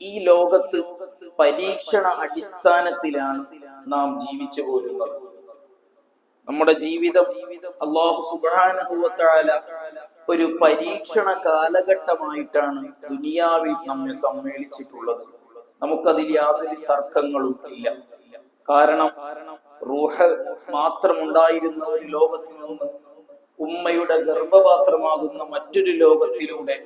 ഈ ലോകത്ത് പരീക്ഷണ അടിസ്ഥാനത്തിലാണ് നാം ജീവിച്ചു പോരുന്നത്. നമ്മുടെ ജീവിതം അള്ളാഹു സുബാനുഭവത്താല ഒരു പരീക്ഷണ കാലഘട്ടമായിട്ടാണ് ദുനിയാവിൽ നമ്മെ സമ്മേളിച്ചിട്ടുള്ളത്. നമുക്കതിൽ യാതൊരു തർക്കങ്ങളും ഇല്ല. കാരണം റൂഹ മാത്രമുണ്ടായിരുന്ന ഒരു ലോകത്തിൽ നിന്ന് ഉമ്മയുടെ ഗർഭപാത്രമാകുന്ന മറ്റൊരു ലോകത്തിലൂടെ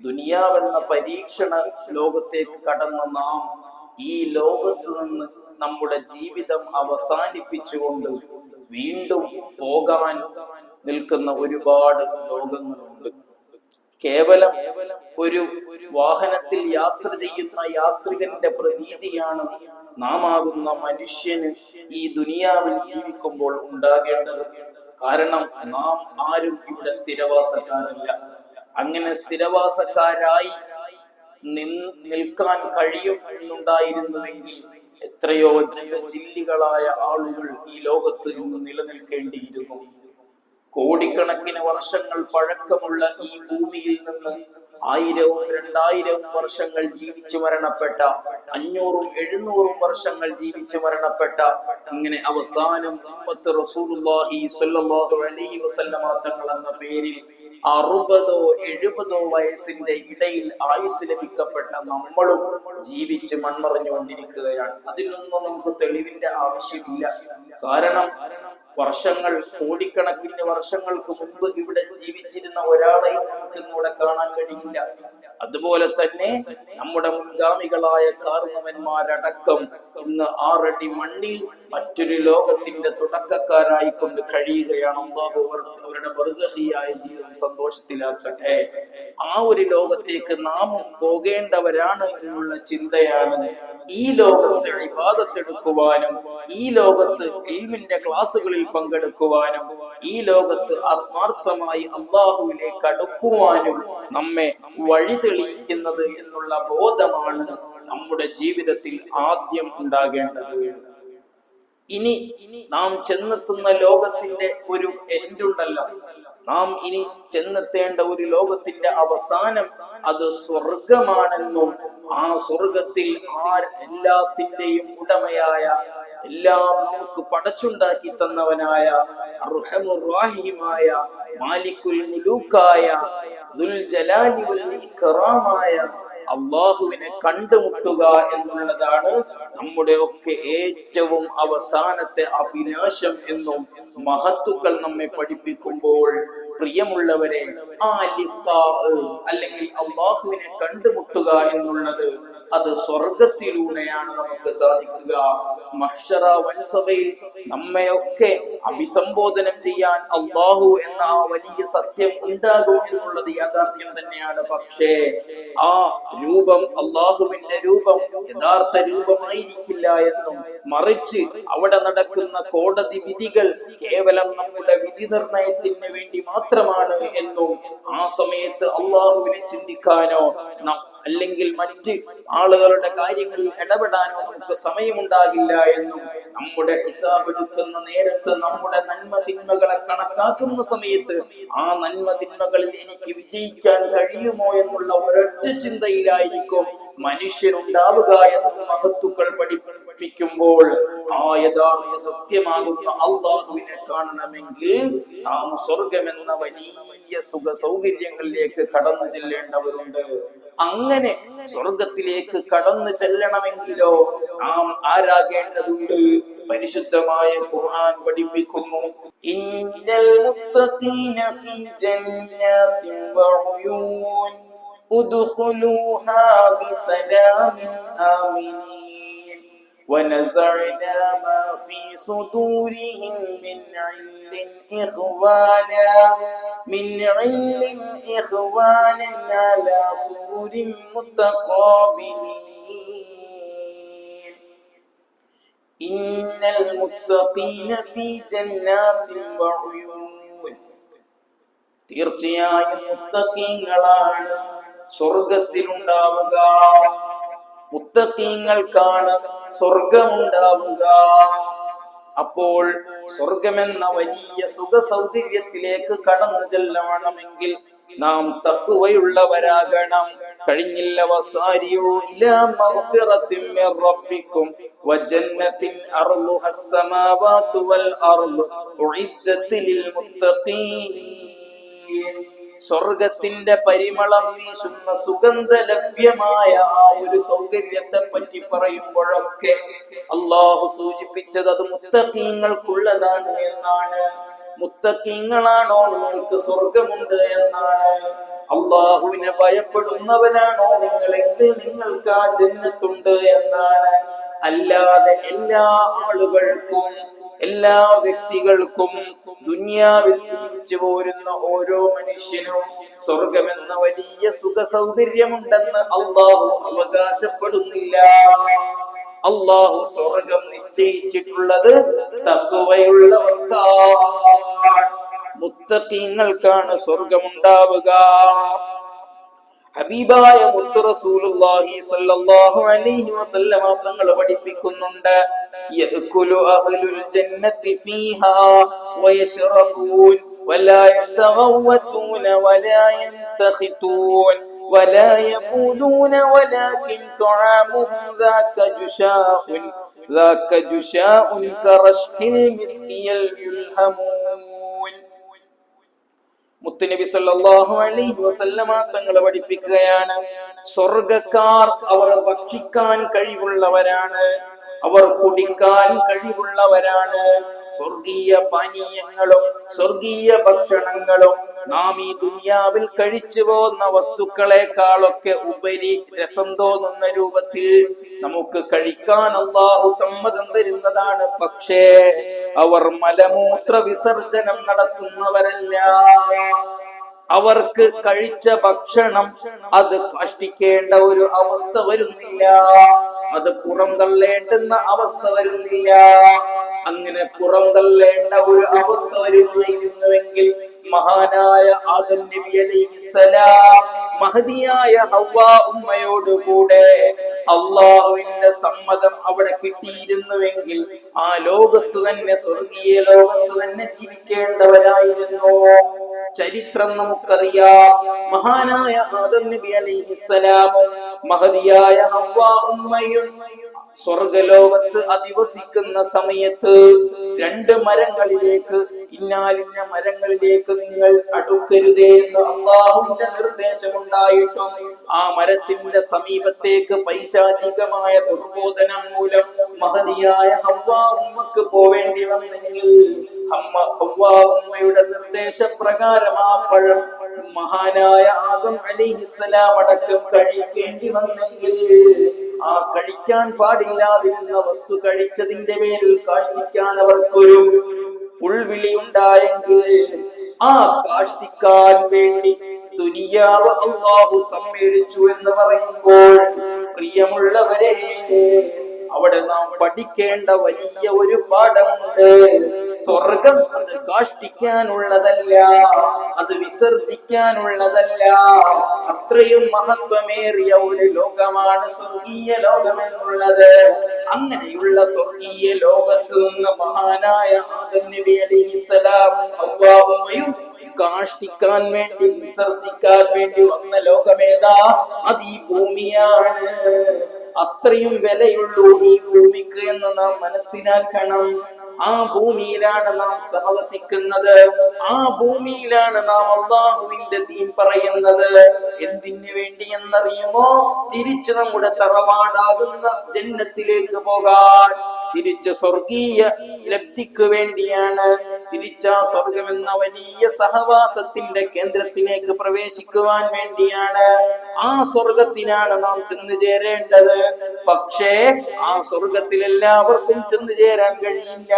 ദുനിയാവെന്ന പരീക്ഷണ ലോകത്തേക്ക് കടന്ന നാം ഈ ലോകത്ത് നിന്ന് നമ്മുടെ ജീവിതം അവസാനിപ്പിച്ചുകൊണ്ട് വീണ്ടും പോകാൻ നിൽക്കുന്ന ഒരുപാട് ലോകങ്ങളുണ്ട്. കേവലം ഒരു വാഹനത്തിൽ യാത്ര ചെയ്യുന്ന യാത്രികന്റെ പ്രതീതിയാണ് നാം ആകുന്ന മനുഷ്യന് ഈ ദുനിയാവിൽ ജീവിക്കുമ്പോൾ ഉണ്ടാകേണ്ടത്. കാരണം നാം ആരും ഇവിടെ സ്ഥിരവാസക്കാരല്ല. അങ്ങനെ സ്ഥിരവാസക്കാരായി നിൽക്കാൻ കഴിയും എന്നുണ്ടായിരുന്നുവെങ്കിൽ എത്രയോ ജില്ലികളായ ആളുകൾ ഈ ലോകത്ത് ഇന്ന് നിലനിൽക്കേണ്ടിയിരുന്നു. കോടിക്കണക്കിന് വർഷങ്ങൾ പഴക്കമുള്ള ഈ ഭൂമിയിൽ നിന്ന് ആയിരവും രണ്ടായിരവും വർഷങ്ങൾ ജീവിച്ചു മരണപ്പെട്ട അഞ്ഞൂറും എഴുന്നൂറും വർഷങ്ങൾ ജീവിച്ചു മരണപ്പെട്ട അങ്ങനെ അവസാനം മുഹമ്മദ് റസൂലുള്ളാഹി സ്വല്ലല്ലാഹു അലൈഹി വസല്ലമ തങ്ങൾ എന്ന പേരിൽ അറുപതോ എഴുപതോ വയസ്സിന്റെ ഇടയിൽ ആയുസ് ലഭിക്കപ്പെട്ട നമ്മളും ജീവിച്ച് മൺമറഞ്ഞുകൊണ്ടിരിക്കുകയാണ്. അതിനൊന്നും നമുക്ക് തെളിവിന്റെ ആവശ്യമില്ല. കാരണം വർഷങ്ങൾ കോടിക്കണക്കിന് വർഷങ്ങൾക്ക് മുൻപ് ഇവിടെ ജീവിച്ചിരുന്ന ഒരാളെയും നമുക്ക് ഇന്നിവിടെ കാണാൻ കഴിയില്ല. അതുപോലെ തന്നെ നമ്മുടെ മുൻഗാമികളായ കാർന്നവന്മാരടക്കം ഇന്ന് ആറടി മണ്ണിൽ മറ്റൊരു ലോകത്തിന്റെ തുടക്കക്കാരായി കൊണ്ട് കഴിയുകയാണ് അവരുടെ ബർസഹിയായ ജീവിതം സന്തോഷത്തിലാക്കട്ടെ. ആ ഒരു ലോകത്തേക്ക് നാമും പോകേണ്ടവരാണ് എന്നുള്ള ചിന്തയാണ് ഈ ലോകത്തെ വിവാദത്തെടുക്കുവാനും ഈ ലോകത്ത് ഇൽമിന്റെ ക്ലാസ്സുകളിൽ പങ്കെടുക്കുവാനും ഈ ലോകത്ത് ആത്മാർത്ഥമായി അള്ളാഹുവിലേക്ക് അടുക്കുവാനും നമ്മെ വഴി തെളിയിക്കുന്നത് എന്നുള്ള ബോധമാണ് നമ്മുടെ ജീവിതത്തിൽ ആദ്യം ഉണ്ടാകേണ്ടത്. ഇനി നാം ചെന്നെത്തുന്ന ലോകത്തിന്റെ ഒരു എൻഡുണ്ടല്ലോ നാം ഇനി ചെന്നെത്തേണ്ട ഒരു ലോകത്തിന്റെ അവസാനം അത് സ്വർഗമാണെന്നും ആ സ്വർഗത്തിൽ ആ എല്ലാത്തിന്റെയും ഉടമയായ എല്ലാം നമുക്ക് പടച്ചുണ്ടാക്കി തന്നവനായ അർഹമുറാഹിമായ ദുൽ ഇക്റാമായ അള്ളാഹുവിനെ കണ്ടുമുട്ടുക എന്നുള്ളതാണ് നമ്മുടെ ഒക്കെ ഏറ്റവും അവസാനത്തെ അഭിനാശം എന്നും മഹത്തുക്കൾ നമ്മെ പഠിപ്പിക്കുമ്പോൾ പ്രിയമുള്ളവരെ ആ അല്ലെങ്കിൽ അള്ളാഹുവിനെ കണ്ടുമുട്ടുക എന്നുള്ളത് അത് സ്വർഗത്തിലൂടെയാണ് നമുക്ക് സാധിക്കുക. മഹ്ഷറ വൻസഭയിൽ നമ്മയൊക്കെ അഭിസംബോധനം ചെയ്യാൻ അള്ളാഹു എന്ന ആ വലിയ സത്യം ഉണ്ടാകും എന്നുള്ളത് യാഥാർത്ഥ്യം തന്നെയാണ്. പക്ഷേ ആ രൂപം അള്ളാഹുവിന്റെ രൂപം യഥാർത്ഥ രൂപമായിരിക്കില്ല എന്നും മറിച്ച് അവിടെ നടക്കുന്ന കോടതി വിധികൾ കേവലം നമ്മുടെ വിധി നിർണയത്തിന് വേണ്ടി മാത്രമാണ് എന്നും ആ സമയത്ത് അള്ളാഹുവിനെ ചിന്തിക്കാനോ അല്ലെങ്കിൽ മറ്റ് ആളുകളുടെ കാര്യങ്ങളിൽ ഇടപെടാനോ നമുക്ക് സമയമുണ്ടാകില്ല എന്നും നമ്മുടെ ഹിസാബ് എടുക്കുന്ന നേരത്ത് നമ്മുടെ നന്മ തിന്മകളെ കണക്കാക്കുന്ന സമയത്ത് ആ നന്മ തിന്മകളിൽ എനിക്ക് വിജയിക്കാൻ കഴിയുമോ എന്നുള്ള ഒരൊറ്റ ചിന്തയിലായിരിക്കും മനുഷ്യരുണ്ടാവുക എന്ന് മഹത്തുക്കൾ പഠിപ്പിക്കുമ്പോൾ ആ യഥാർത്ഥ സത്യമാകുന്ന അള്ളാഹുവിനെ കാണണമെങ്കിൽ നാം സ്വർഗമെന്ന വലിയ സുഖ സൗകര്യങ്ങളിലേക്ക് കടന്നു ചെല്ലേണ്ടവരുണ്ട്. അങ്ങനെ സ്വർഗത്തിലേക്ക് കടന്നു ചെല്ലണമെങ്കിലോ നാം ആരാകേണ്ടതുണ്ട്? പരിശുദ്ധമായ ഖുർആൻ പഠിപ്പിക്കുന്നു. ഇന്നൽ മുത്തഖീന ഉദ്ഖുലൂഹാ ബിസലാമിൻ ആമിനീൻ. ونزعنا ما في صدورهم من عل إخوانا من عل إخوانا على سرر متقابلين إن المتقين في جنات وعيون തീർച്ചയായും മുത്തക്കീങ്ങളാണ് സ്വർഗത്തിലുണ്ടാവുക മുത്തീങ്ങൾക്കാണ് സ്വർഗമുണ്ടാവുക. അപ്പോൾ സ്വർഗമെന്ന വലിയ സുഖ സൗകര്യത്തിലേക്ക് കടന്നു ചെല്ലണമെങ്കിൽ നാം തക്കുവയുള്ളവരാകണം കഴിഞ്ഞില്ല വസാരിയോ ഇലാ മിർ ഉഇദ്ദത്തിൽ മുത്തഖീൻ. സ്വർഗത്തിന്റെ പരിമളം വീശുന്ന സുഗന്ധ ലഭ്യമായ ആ ഒരു സൗകര്യത്തെ പറ്റി പറയുമ്പോഴൊക്കെ അള്ളാഹു സൂചിപ്പിച്ചത് അത് മുത്തക്കീങ്ങൾക്കുള്ളതാണ് എന്നാണ്. മുത്തക്കീങ്ങളാണോ നിങ്ങൾക്ക് സ്വർഗമുണ്ട് എന്നാണ്. അള്ളാഹുവിനെ ഭയപ്പെടുന്നവരാണോ നിങ്ങൾ നിങ്ങളെങ്കിൽ നിങ്ങൾക്ക് ആ ജന്മത്തുണ്ട് എന്നാണ്. അല്ലാതെ എല്ലാ ആളുകൾക്കും എല്ലാ വ്യക്തികൾക്കും ദുന്യാവിൽ ജീവിച്ചു പോരുന്ന ഓരോ മനുഷ്യനും സ്വർഗമെന്ന വലിയ സുഖ സൗകര്യമുണ്ടെന്ന് അള്ളാഹു അവകാശപ്പെടുന്നില്ല. അള്ളാഹു സ്വർഗം നിശ്ചയിച്ചിട്ടുള്ളത് തത്വയുള്ളവർക്കാണ് മുത്തക്കീങ്ങൾക്കാണ് സ്വർഗമുണ്ടാവുക. ഹബീബായ മുത്തു റസൂലുള്ളാഹി സ്വല്ലല്ലാഹു അലൈഹി വസല്ലമ തങ്ങൾ പഠിപ്പിക്കുന്നുണ്ട് യഅകുലു അഹ്ലുൽ ജന്നത്തി ഫീഹാ വയശ്റബൂൻ ولا يتغوتون ولا ينتخطون ولا يقولون ولكن طعامهم ذاك جشاء ذاك جشاء كرشح المسك يلهمون സല്ലല്ലാഹു അലൈഹി വസല്ലമ തങ്ങളെ പഠിപ്പിക്കുകയാണ്. സ്വർഗക്കാർ അവർ ഭക്ഷിക്കാൻ കഴിവുള്ളവരാണ്. അവർ കുടിക്കാൻ കഴിവുള്ളവരാണ്. സ്വർഗീയ പാനീയങ്ങളും സ്വർഗീയ ഭക്ഷണങ്ങളും നാം ഈ ദുനിയാവിൽ കഴിച്ചു പോകുന്ന വസ്തുക്കളെക്കാളൊക്കെ ഉപരി രസം തോന്നുന്ന രൂപത്തിൽ നമുക്ക് കഴിക്കാൻ അള്ളാഹു സമ്മതം തരുന്നതാണ്. പക്ഷേ അവർ മലമൂത്ര വിസർജനം നടത്തുന്നവരല്ല. അവർക്ക് കഴിച്ച ഭക്ഷണം അത് കഷ്ടിക്കേണ്ട ഒരു അവസ്ഥ വരുന്നില്ല. അത് പുറം തള്ളേണ്ടുന്ന അവസ്ഥ വരുന്നില്ല. അങ്ങനെ പുറം തള്ളേണ്ട ഒരു അവസ്ഥ വരുമായിരുന്നുവെങ്കിൽ മഹാനായ ആദം നബി അലൈഹിസ്സലാം മഹദിയായ ഹവ്വ ഉമ്മയോട് കൂടെ അള്ളാഹുവിന്റെ സമ്മതം അവിടെ കിട്ടിയിരുന്നുവെങ്കിൽ ആ ലോകത്ത് തന്നെ സ്വർഗീയ ലോകത്ത് തന്നെ ജീവിക്കേണ്ടവരായിരുന്നു. ചരിത്രം നമുക്കറിയാം. മഹാനായ ആദം നബി അലൈഹിസ്സലാമും മഹദിയായ ഹവ്വ ഉമ്മയും സ്വർഗലോകത്ത് അധിവസിക്കുന്ന സമയത്ത് രണ്ട് മരങ്ങളിലേക്ക് ഇന്നാലിന്ന മരങ്ങളിലേക്ക് നിങ്ങൾ അടുക്കരുതേ എന്ന് അള്ളാഹുവിന്റെ നിർദ്ദേശമുണ്ടായിട്ടും ആ മരത്തിന്റെ സമീപത്തേക്ക് പൈശാചികമായ ദുർബോധനം മൂലം മഹതിയായ ഹവ്വ ഉമ്മക്ക് പോവേണ്ടി വന്നെങ്കിൽ അമ്മ ഉമ്മയുടെ നിർദ്ദേശപ്രകാരം ആ പഴം മഹാനായ ആദം അലിഹിസ്സലാം അടക്കം കഴിക്കേണ്ടി വന്നെങ്കിൽ ആ കഴിക്കാൻ പാടില്ലാതിരുന്ന വസ്തു കഴിച്ചതിന്റെ പേരിൽ കാഷ്ടിക്കാൻ അവർക്കൊരു ഉൾവിളി ഉണ്ടായെങ്കിൽ ആ കാഷ്ടിക്കാൻ വേണ്ടി ദുനിയാവ് അള്ളാഹു സമ്മേളിച്ചു എന്ന് പറയുമ്പോൾ പ്രിയമുള്ളവരെ അവിടെ നാം പഠിക്കേണ്ട വലിയ ഒരു പാഠമുണ്ട്. സ്വർഗം അത് കാഷ്ടിക്കാനുള്ളതല്ല അത് വിസർജിക്കാനുള്ളതല്ല. അത്രയും മഹത്വമേറിയ ഒരു ലോകമാണ് സ്വർഗീയ ലോകം എന്നുള്ളത് അങ്ങനെയുള്ള സ്വർഗീയ ലോകത്ത് നിന്ന് മഹാനായ ആദം നബി കാഷ്ടിക്കാൻ വേണ്ടി വിസർജിക്കാൻ വേണ്ടി വന്ന ലോകമേതാ? അത് ഭൂമിയാണ്. അത്രയും വിലയുള്ളൂ ഈ ഭൂമിക്ക് എന്ന് നാം മനസ്സിലാക്കണം. ആ ഭൂമിയിലാണ് നാം സഹവസിക്കുന്നത്. ആ ഭൂമിയിലാണ് നാം അള്ളാഹുവിന്റെ ദീൻ പറയുന്നത്. എന്തിനു വേണ്ടി എന്നറിയുമോ? തിരിച്ചു നമ്മുടെ തറവാടാകുന്ന ജന്മത്തിലേക്ക് പോകാൻ. തിരിച്ച് സ്വർഗീയ ലബ്ധിക്ക് വേണ്ടിയാണ്. തിരിച്ച സ്വർഗം എന്ന വലിയ സഹവാസത്തിന്റെ കേന്ദ്രത്തിലേക്ക് പ്രവേശിക്കുവാൻ വേണ്ടിയാണ് ആ സ്വർഗത്തിനാണ് നാം ചെന്ന് ചേരേണ്ടത്. പക്ഷേ ആ സ്വർഗത്തിൽ എല്ലാവർക്കും ചെന്ന് ചേരാൻ കഴിയില്ല.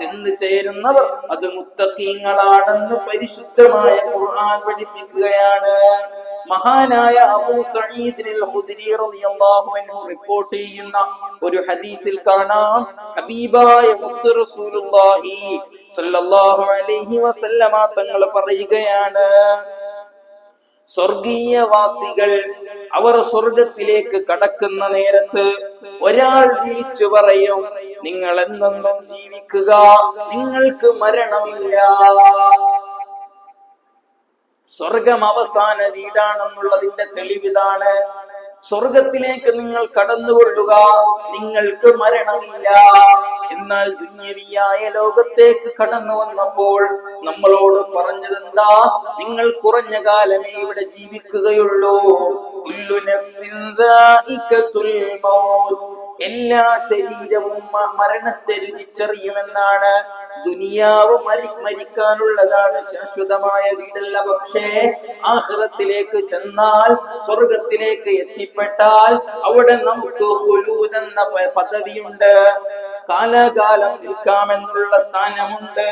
ചെന്ന് ചേരുന്നവർ അത് മുത്തക്കീങ്ങളാണെന്ന് പരിശുദ്ധമായ ഖുർആൻ പഠിപ്പിക്കുകയാണ്. മഹാനായ അബൂ സഈദിൽ ഖുദ്രി റളിയല്ലാഹു അൻഹു റിപ്പോർട്ട് ചെയ്യുന്ന ഒരു ഹദീസിൽ കാണാം. ഹബീബായ മുത്ത് റസൂലുള്ളാഹി സല്ലല്ലാഹു അലൈഹി വസല്ലമ തങ്ങൾ പറയുകയാണ് സ്വർഗീയവാസികൾ അവർ സ്വർഗത്തിലേക്ക് കടക്കുന്ന നേരത്ത് ഒരാൾ വിളിച്ചു പറയും നിങ്ങൾ എന്നെന്നും ജീവിക്കുക? നിങ്ങൾക്ക് മരണമില്ല. സ്വർഗം അവസാന വീടാണെന്നുള്ളതിന്റെ തെളിവിതാണ്. സ്വർഗത്തിലേക്ക് നിങ്ങൾ കടന്നുകൊള്ളുക. നിങ്ങൾക്ക് മരണമില്ല. എന്നാൽ ദുന്യവിയായ ലോകത്തേക്ക് കടന്നു വന്നപ്പോൾ നമ്മളോട് പറഞ്ഞതെന്താ? നിങ്ങൾ കുറഞ്ഞ കാലമേ ഇവിടെ ജീവിക്കുകയുള്ളൂ. എല്ലാ ശരീരവും മരണത്തെ രുചിച്ചറിയുമെന്നാണ് ദുനിയാവ് മരി മരിക്കാനുള്ളതാണ് ശാശ്വതമായ വീടല്ല. പക്ഷേ ആഹ്റത്തിലേക്ക് ചെന്നാൽ സ്വർഗത്തിലേക്ക് എത്തിപ്പെട്ടാൽ അവിടെ നമുക്ക് ഹുലൂദ് എന്ന പദവിയുണ്ട്. കാലാകാലം നിൽക്കാമെന്നുള്ള സ്ഥാനമുണ്ട്.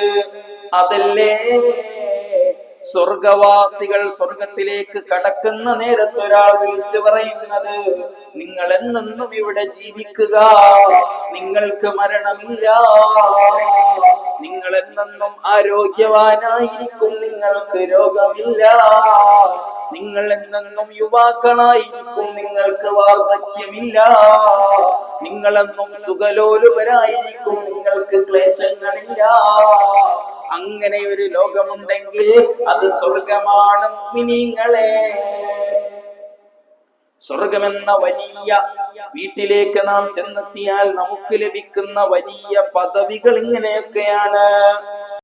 അതല്ലേ? സ്വർഗവാസികൾ സ്വർഗത്തിലേക്ക് കടക്കുന്ന നേരത്ത് ഒരാൾ വിളിച്ചു പറയുന്നത് നിങ്ങൾ എന്നെന്നും ഇവിടെ ജീവിക്കുക. നിങ്ങൾക്ക് മരണമില്ല. നിങ്ങൾ എന്നെന്നും ആരോഗ്യവാനായിരിക്കും. നിങ്ങൾക്ക് രോഗമില്ല. നിങ്ങൾ എന്നെന്നും യുവാക്കളായിരിക്കും. നിങ്ങൾക്ക് വാർദ്ധക്യമില്ല. നിങ്ങളെന്നും സുഖലോലുപരായിരിക്കും. നിങ്ങൾക്ക് ക്ലേശങ്ങളില്ല. അങ്ങനെ ഒരു ലോകമുണ്ടെങ്കിൽ അത് സ്വർഗമാണ് മിനിങ്ങളെ. സ്വർഗമെന്ന വലിയ വീട്ടിലേക്ക് നാം ചെന്നെത്തിയാൽ നമുക്ക് ലഭിക്കുന്ന വലിയ പദവികൾ ഇങ്ങനെയൊക്കെയാണ്.